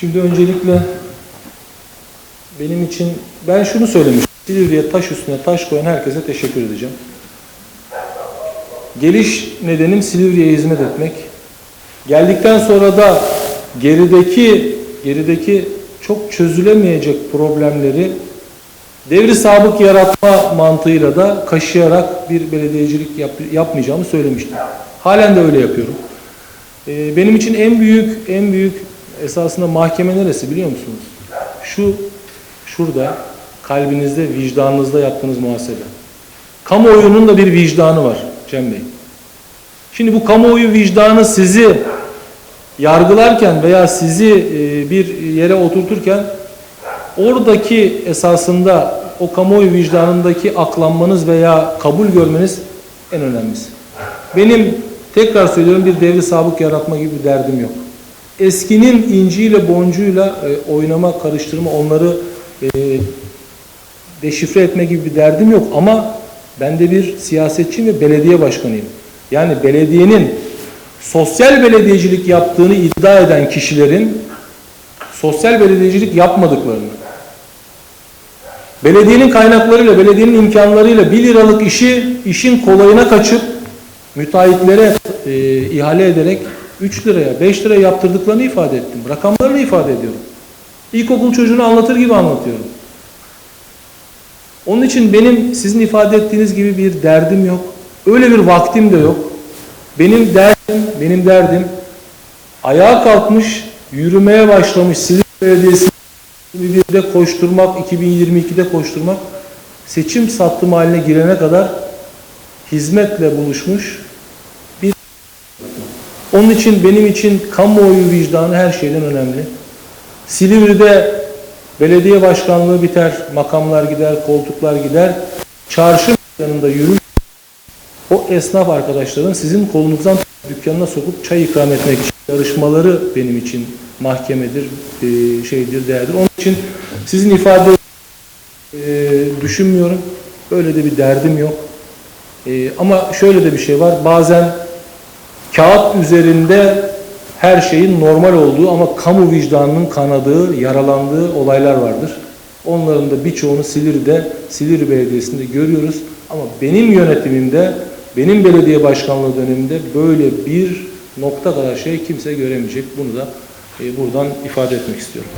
Şimdi öncelikle benim için ben şunu söylemiştim. Silivri'ye taş üstüne taş koyan herkese teşekkür edeceğim. Geliş nedenim Silivri'ye hizmet etmek. Geldikten sonra da gerideki gerideki çok çözülemeyecek problemleri devri sabık yaratma mantığıyla da kaşıyarak bir belediyecilik yap, yapmayacağımı söylemiştim. Halen de öyle yapıyorum. Ee, benim için en büyük en büyük esasında mahkeme neresi biliyor musunuz? Şu şurada kalbinizde, vicdanınızda yaptığınız muhasebe. Kamuoyunun da bir vicdanı var Cem Bey. Şimdi bu kamuoyu vicdanı sizi yargılarken veya sizi e, bir yere oturturken oradaki esasında o kamuoyu vicdanındaki aklanmanız veya kabul görmeniz en önemlisi. Benim tekrar söylüyorum bir devri sabık yaratma gibi bir derdim yok. Eskinin inciyle boncuğuyla e, oynama, karıştırma, onları e, deşifre etme gibi bir derdim yok ama ben de bir siyasetçiyim ve belediye başkanıyım. Yani belediyenin sosyal belediyecilik yaptığını iddia eden kişilerin sosyal belediyecilik yapmadıklarını, belediyenin kaynaklarıyla, belediyenin imkanlarıyla 1 liralık işi işin kolayına kaçıp müteahhitlere e, ihale ederek 3 liraya, 5 liraya yaptırdıklarını ifade ettim. Rakamlarını ifade ediyorum. İlkokul çocuğunu anlatır gibi anlatıyorum. Onun için benim sizin ifade ettiğiniz gibi bir derdim yok. Öyle bir vaktim de yok. Benim derdim, benim derdim ayağa kalkmış, yürümeye başlamış Silivri Belediyesi 2021'de koşturmak, 2022'de koşturmak, seçim sattım haline girene kadar hizmetle buluşmuş onun için benim için kamuoyu vicdanı her şeyden önemli. Silivri'de belediye başkanlığı biter, makamlar gider, koltuklar gider. Çarşı yanında yürür. O esnaf arkadaşların sizin kolunuzdan dükkanına sokup çay ikram etmek için yarışmaları benim için mahkemedir, e, şeydir, değerdir. Onun için sizin ifade e, düşünmüyorum. Böyle de bir derdim yok. E, ama şöyle de bir şey var. Bazen kağıt üzerinde her şeyin normal olduğu ama kamu vicdanının kanadığı, yaralandığı olaylar vardır. Onların da birçoğunu Silivri'de, Silivri Belediyesi'nde görüyoruz. Ama benim yönetimimde, benim belediye başkanlığı döneminde böyle bir nokta kadar şey kimse göremeyecek. Bunu da e, buradan ifade etmek istiyorum.